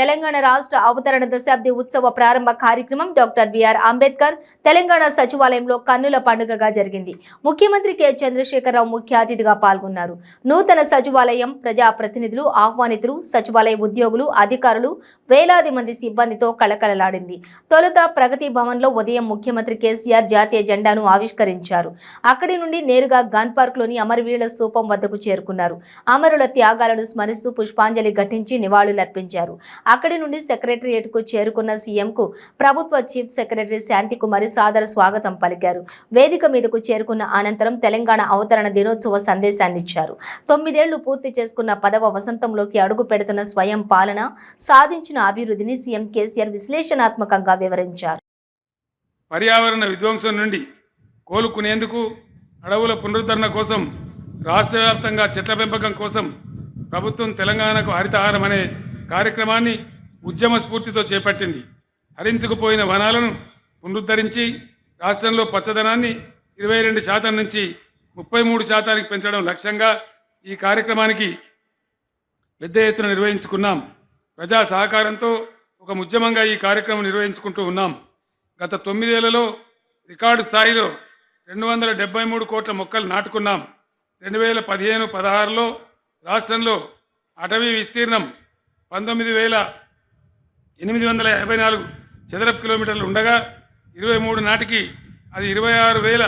తెలంగాణ రాష్ట్ర అవతరణ దశాబ్ది ఉత్సవ ప్రారంభ కార్యక్రమం డాక్టర్ బిఆర్ అంబేద్కర్ తెలంగాణ సచివాలయంలో కన్నుల పండుగగా జరిగింది. ముఖ్యమంత్రి కె. చంద్రశేఖరరావు ముఖ్య అతిథిగా పాల్గొన్నారు. నూతన సచివాలయం ప్రజా ప్రతినిధులు ఆహ్వానితులు సచివాలయ ఉద్యోగులు అధికారులు వేలాది మంది సిబ్బందితో కళకళలాడింది. తొలుత ప్రగతి భవన్లో ఉదయం ముఖ్యమంత్రి కేసీఆర్ జాతీయ జెండాను ఆవిష్కరించారు. అక్కడి నుండి నేరుగా గన్ పార్క్లోని అమరవీరుల స్థూపం వద్దకు చేరుకున్నారు. అమరుల త్యాగాలను స్మరిస్తూ పుష్పాంజలి ఘటించి నివాళులర్పించారు. అక్కడి నుండి సెక్రటరియట్కు చేరుకున్న సీఎంకు ప్రభుత్వ చీఫ్ సెక్రటరీ శాంతికుమారి సాదర స్వాగతం పలికారు. వేదిక మీదకు చేరుకున్న అనంతరం తెలంగాణ అవతరణ దినోత్సవ సందేశాన్నిచ్చారు. తొమ్మిదేళ్ళు పూర్తి చేసుకున్న పదవ వసంతంలోకి అడుగు పెడుతున్న స్వయం పాలన సాధించిన అభివృద్ధిని సీఎం కేసీఆర్ విశ్లేషణాత్మకంగా వివరించారు. పర్యావరణ విధ్వంసం నుండి కోలుకునేందుకు అడవుల పునరుద్ధరణ కోసం రాష్ట్ర వ్యాప్తంగా చెట్ల పెంపకం కోసం ప్రభుత్వం తెలంగాణకు హరితహారం అనే కార్యక్రమాన్ని ఉద్యమ స్ఫూర్తితో చేపట్టింది. హరించుకుపోయిన వనాలను పునరుద్ధరించి రాష్ట్రంలో పచ్చదనాన్ని ఇరవై రెండు శాతం నుంచి ముప్పై మూడు శాతానికి పెంచడం లక్ష్యంగా ఈ కార్యక్రమానికి పెద్ద ఎత్తున నిర్వహించుకున్నాం. ప్రజా సహకారంతో ఒక ఉద్యమంగా ఈ కార్యక్రమం నిర్వహించుకుంటూ ఉన్నాం. గత తొమ్మిదేళ్ళలో రికార్డు స్థాయిలో రెండు వందల డెబ్బై మూడు కోట్ల మొక్కలు నాటుకున్నాం. రెండు వేల పదిహేను పదహారులో రాష్ట్రంలో అటవీ విస్తీర్ణం పంతొమ్మిది వేల ఎనిమిది వందల యాభై నాలుగు చదరపు కిలోమీటర్లు ఉండగా ఇరవై మూడు నాటికి అది ఇరవై ఆరు వేల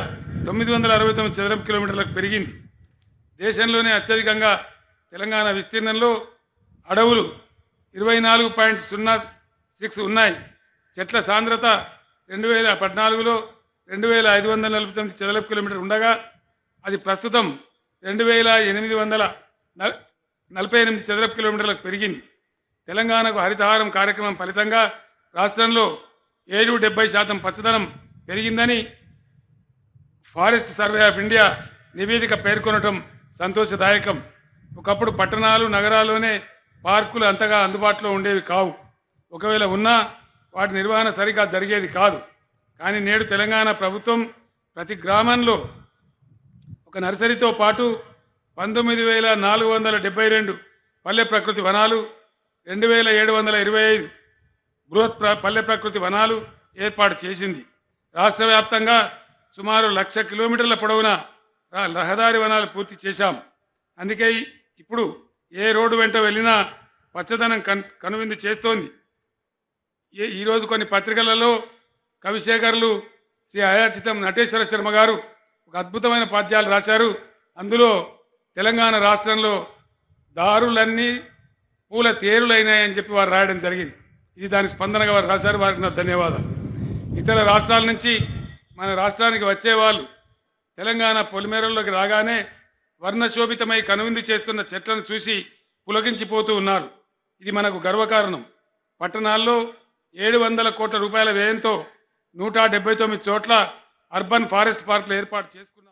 తొమ్మిది వందల అరవై తొమ్మిది చదరపు కిలోమీటర్లకు పెరిగింది. దేశంలోనే అత్యధికంగా తెలంగాణ విస్తీర్ణంలో అడవులు ఇరవై నాలుగు పాయింట్ సున్నా సిక్స్ ఉన్నాయి. చెట్ల సాంద్రత రెండు వేల పద్నాలుగులో రెండు వేల ఐదు వందల నలభై తొమ్మిది చదరపు కిలోమీటర్ ఉండగా అది ప్రస్తుతం రెండు వేల ఎనిమిది వందల నలభై ఎనిమిది చదరపు కిలోమీటర్లకు పెరిగింది. తెలంగాణకు హరితహారం కార్యక్రమం ఫలితంగా రాష్ట్రంలో ఏడు డెబ్బై శాతం పచ్చదనం పెరిగిందని ఫారెస్ట్ సర్వే ఆఫ్ ఇండియా నివేదిక పేర్కొనటం సంతోషదాయకం. ఒకప్పుడు పట్టణాలు నగరాల్లోనే పార్కులు అంతగా అందుబాటులో ఉండేవి కావు. ఒకవేళ ఉన్నా వాటి నిర్వహణ సరిగా జరిగేది కాదు. కానీ నేడు తెలంగాణ ప్రభుత్వం ప్రతి గ్రామంలో ఒక నర్సరీతో పాటు పంతొమ్మిది వేల నాలుగు వందల డెబ్బై రెండు పల్లె ప్రకృతి వనాలు రెండు వేల ఏడు వందల ఇరవై ఐదు బృహత్ పల్లె ప్రకృతి వనాలు ఏర్పాటు చేసింది. రాష్ట్ర వ్యాప్తంగా సుమారు లక్ష కిలోమీటర్ల పొడవున రహదారి వనాలు పూర్తి చేశాం. అందుకే ఇప్పుడు ఏ రోడ్డు వెంట వెళ్ళినా పచ్చదనం కన్ కనువిందు చేస్తోంది. ఏ ఈరోజు కొన్ని పత్రికలలో కవిశేఖర్లు శ్రీ అయాచితం నటేశ్వర శర్మ గారు ఒక అద్భుతమైన పద్యాలు రాశారు. అందులో తెలంగాణ రాష్ట్రంలో దారులన్నీ పూల తేరులైనాయని చెప్పి వారు రాయడం జరిగింది. ఇది దానికి స్పందనగా వారు రాశారు. వారికి నా ధన్యవాదాలు. ఇతర రాష్ట్రాల నుంచి మన రాష్ట్రానికి వచ్చేవాళ్ళు తెలంగాణ పొలిమేరల్లోకి రాగానే వర్ణశోభితమై కనువిందు చేస్తున్న చెట్లను చూసి పులకించిపోతూ ఉన్నారు. ఇది మనకు గర్వకారణం. పట్టణాల్లో ఏడు వందల కోట్ల రూపాయల వ్యయంతో నూట డెబ్బై తొమ్మిది చోట్ల అర్బన్ ఫారెస్ట్ పార్కులు ఏర్పాటు చేసుకున్నారు.